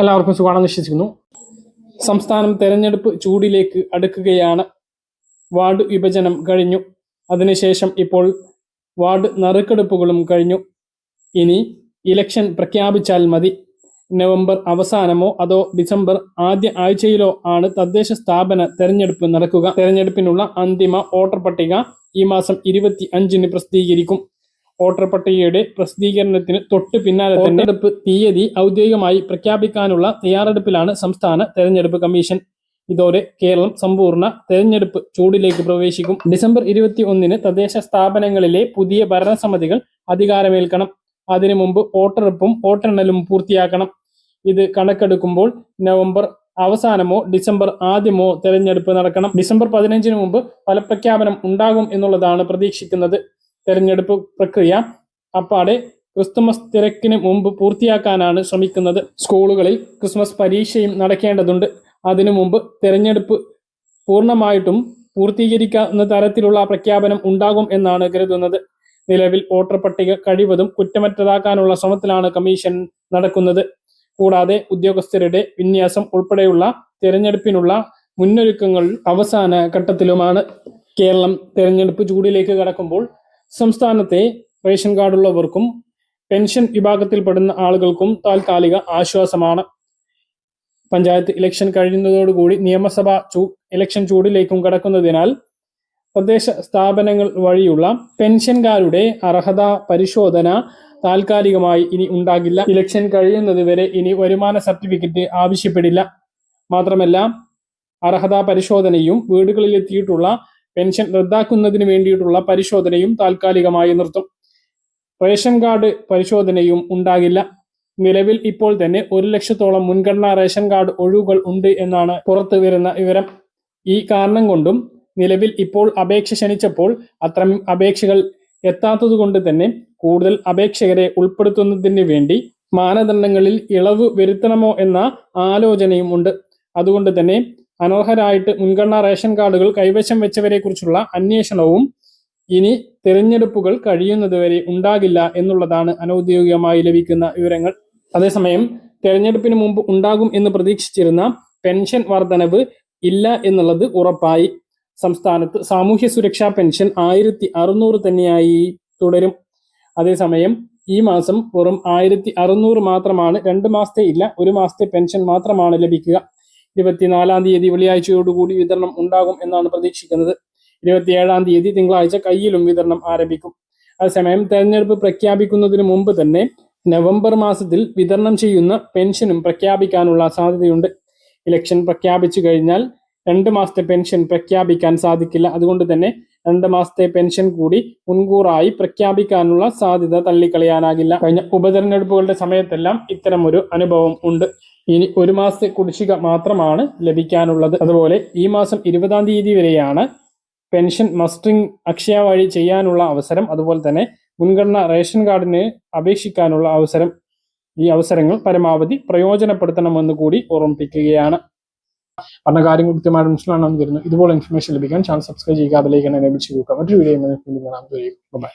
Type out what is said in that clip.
എല്ലാവർക്കും സുഖമാണെന്ന് വിശ്വസിക്കുന്നു. സംസ്ഥാനം തെരഞ്ഞെടുപ്പ് ചൂടിലേക്ക് അടുക്കുകയാണ്. വാർഡ് വിഭജനം കഴിഞ്ഞു. അതിനുശേഷം ഇപ്പോൾ വാർഡ് നറുക്കെടുപ്പുകളും കഴിഞ്ഞു. ഇനി ഇലക്ഷൻ പ്രഖ്യാപിച്ചാൽ മതി. നവംബർ അവസാനമോ അതോ ഡിസംബർ ആദ്യ ആഴ്ചയിലോ ആണ് തദ്ദേശ സ്ഥാപന തെരഞ്ഞെടുപ്പ് നടക്കുക. തെരഞ്ഞെടുപ്പിനുള്ള അന്തിമ വോട്ടർ പട്ടിക ഈ മാസം ഇരുപത്തി അഞ്ചിന് പ്രസിദ്ധീകരിക്കും. വോട്ടർ പട്ടികയുടെ പ്രസിദ്ധീകരണത്തിന് തൊട്ട് പിന്നാലെ തെരഞ്ഞെടുപ്പ് തീയതി ഔദ്യോഗികമായി പ്രഖ്യാപിക്കാനുള്ള തയ്യാറെടുപ്പിലാണ് സംസ്ഥാന തെരഞ്ഞെടുപ്പ് കമ്മീഷൻ. ഇതോടെ കേരളം സമ്പൂർണ തെരഞ്ഞെടുപ്പ് ചൂടിലേക്ക് പ്രവേശിക്കും. ഡിസംബർ ഇരുപത്തി ഒന്നിന് തദ്ദേശ സ്ഥാപനങ്ങളിലെ പുതിയ ഭരണസമിതികൾ അധികാരമേൽക്കണം. അതിനു മുമ്പ് വോട്ടെടുപ്പും വോട്ടെണ്ണലും പൂർത്തിയാക്കണം. ഇത് കണക്കെടുക്കുമ്പോൾ നവംബർ അവസാനമോ ഡിസംബർ ആദ്യമോ തെരഞ്ഞെടുപ്പ് നടക്കണം. ഡിസംബർ പതിനഞ്ചിന് മുമ്പ് ഫലപ്രഖ്യാപനം ഉണ്ടാകും എന്നുള്ളതാണ് പ്രതീക്ഷിക്കുന്നത്. തെരഞ്ഞെടുപ്പ് പ്രക്രിയ അപ്പാടെ ക്രിസ്തുമസ് തിരക്കിന് മുമ്പ് പൂർത്തിയാക്കാനാണ് ശ്രമിക്കുന്നത്. സ്കൂളുകളിൽ ക്രിസ്മസ് പരീക്ഷയും നടക്കേണ്ടതുണ്ട്. അതിനു മുമ്പ് തെരഞ്ഞെടുപ്പ് പൂർണമായിട്ടും പൂർത്തീകരിക്കാവുന്ന തരത്തിലുള്ള പ്രഖ്യാപനം ഉണ്ടാകും എന്നാണ് കരുതുന്നത്. നിലവിൽ വോട്ടർ പട്ടിക കഴിവതും കുറ്റമറ്റതാക്കാനുള്ള ശ്രമത്തിലാണ് കമ്മീഷൻ നടക്കുന്നത്. കൂടാതെ ഉദ്യോഗസ്ഥരുടെ വിന്യാസം ഉൾപ്പെടെയുള്ള തിരഞ്ഞെടുപ്പിനുള്ള മുന്നൊരുക്കങ്ങൾ അവസാന ഘട്ടത്തിലുമാണ്. കേരളം തിരഞ്ഞെടുപ്പ് ചൂടിലേക്ക് കടക്കുമ്പോൾ സംസ്ഥാനത്തെ റേഷൻ കാർഡുള്ളവർക്കും പെൻഷൻ വിഭാഗത്തിൽപ്പെടുന്ന ആളുകൾക്കും താൽക്കാലിക ആശ്വാസമാണ്. പഞ്ചായത്ത് ഇലക്ഷൻ കഴിയുന്നതോടുകൂടി നിയമസഭ ചൂ ഇലക്ഷൻ ചൂടിലേക്കും കടക്കുന്നതിനാൽ തദ്ദേശ സ്ഥാപനങ്ങൾ വഴിയുള്ള പെൻഷൻകാരുടെ അർഹതാ പരിശോധന താൽക്കാലികമായി ഇനി ഉണ്ടാകില്ല. ഇലക്ഷൻ കഴിയുന്നത് വരെ ഇനി വരുമാന സർട്ടിഫിക്കറ്റ് ആവശ്യപ്പെടില്ല. മാത്രമല്ല അർഹതാ പരിശോധനയും വീടുകളിലെത്തിയിട്ടുള്ള പെൻഷൻ റദ്ദാക്കുന്നതിന് വേണ്ടിയിട്ടുള്ള പരിശോധനയും താൽക്കാലികമായി നിർത്തും. റേഷൻ കാർഡ് പരിശോധനയും ഉണ്ടാകില്ല. നിലവിൽ ഇപ്പോൾ തന്നെ ഒരു ലക്ഷത്തോളം മുൻഗണനാ റേഷൻ കാർഡ് ഒഴിവുകൾ ഉണ്ട് എന്നാണ് പുറത്തു വരുന്ന വിവരം. ഈ കാരണം കൊണ്ടും നിലവിൽ ഇപ്പോൾ അപേക്ഷ ക്ഷണിച്ചപ്പോൾ അത്തരം അപേക്ഷകൾ എത്താത്തത് കൊണ്ട് തന്നെ കൂടുതൽ അപേക്ഷകരെ ഉൾപ്പെടുത്തുന്നതിന് വേണ്ടി മാനദണ്ഡങ്ങളിൽ ഇളവ് വരുത്തണമോ എന്ന ആലോചനയും ഉണ്ട്. അതുകൊണ്ട് തന്നെ അനർഹരായിട്ട് മുൻഗണനാ റേഷൻ കാർഡുകൾ കൈവശം വെച്ചവരെ കുറിച്ചുള്ള അന്വേഷണവും ഇനി തെരഞ്ഞെടുപ്പുകൾ കഴിയുന്നതുവരെ ഉണ്ടാകില്ല എന്നുള്ളതാണ് അനൌദ്യോഗികമായി ലഭിക്കുന്ന വിവരങ്ങൾ. അതേസമയം തെരഞ്ഞെടുപ്പിന് മുമ്പ് ഉണ്ടാകും എന്ന് പ്രതീക്ഷിച്ചിരുന്ന പെൻഷൻ വർധനവ് ഇല്ല എന്നുള്ളത് ഉറപ്പായി. സംസ്ഥാനത്ത് സാമൂഹ്യ സുരക്ഷാ പെൻഷൻ ആയിരത്തി അറുന്നൂറ് തന്നെയായി തുടരും. അതേസമയം ഈ മാസം വെറും ആയിരത്തി അറുന്നൂറ് മാത്രമാണ് രണ്ട് മാസത്തെ ഇല്ല ഒരു മാസത്തെ പെൻഷൻ മാത്രമാണ് ലഭിക്കുക. ഇരുപത്തിനാലാം തീയതി വെള്ളിയാഴ്ചയോടുകൂടി വിതരണം ഉണ്ടാകും എന്നാണ് പ്രതീക്ഷിക്കുന്നത്. ഇരുപത്തിയേഴാം തീയതി തിങ്കളാഴ്ച കയ്യിലും വിതരണം ആരംഭിക്കും. അതേസമയം തെരഞ്ഞെടുപ്പ് പ്രഖ്യാപിക്കുന്നതിന് മുമ്പ് തന്നെ നവംബർ മാസത്തിൽ വിതരണം ചെയ്യുന്ന പെൻഷനും പ്രഖ്യാപിക്കാനുള്ള സാധ്യതയുണ്ട്. ഇലക്ഷൻ പ്രഖ്യാപിച്ചു കഴിഞ്ഞാൽ രണ്ട് മാസത്തെ പെൻഷൻ പ്രഖ്യാപിക്കാൻ സാധിക്കില്ല. അതുകൊണ്ട് തന്നെ രണ്ട് മാസത്തെ പെൻഷൻ കൂടി മുൻകൂറായി പ്രഖ്യാപിക്കാനുള്ള സാധ്യത തള്ളിക്കളയാനാകില്ല. കഴിഞ്ഞ ഉപതെരഞ്ഞെടുപ്പുകളുടെ സമയത്തെല്ലാം ഇത്തരമൊരു അനുഭവം ഉണ്ട്. ഇനി ഒരു മാസത്തെ കുടിശ്ശിക മാത്രമാണ് ലഭിക്കാനുള്ളത്. അതുപോലെ ഈ മാസം ഇരുപതാം തീയതി വരെയാണ് പെൻഷൻ മസ്റ്ററിംഗ് അക്ഷയ വഴി ചെയ്യാനുള്ള അവസരം. അതുപോലെ തന്നെ മുൻഗണന റേഷൻ കാർഡിന് അപേക്ഷിക്കാനുള്ള അവസരം. ഈ അവസരങ്ങൾ പരമാവധി പ്രയോജനപ്പെടുത്തണമെന്ന് കൂടി ഓർമ്മിപ്പിക്കുകയാണ്. പറഞ്ഞ കാര്യങ്ങൾ കൃത്യമായിട്ട് മനസ്സിലാണെന്ന് വരുന്നു ഇതുപോലെ ഇൻഫർമേഷൻ ലഭിക്കാൻ ചാനൽ സബ്സ്ക്രൈബ് ചെയ്യുക അതിലേക്ക് തന്നെ ലഭിച്ചു ചെയ്യുക മറ്റൊരു വീഡിയോ ബൈ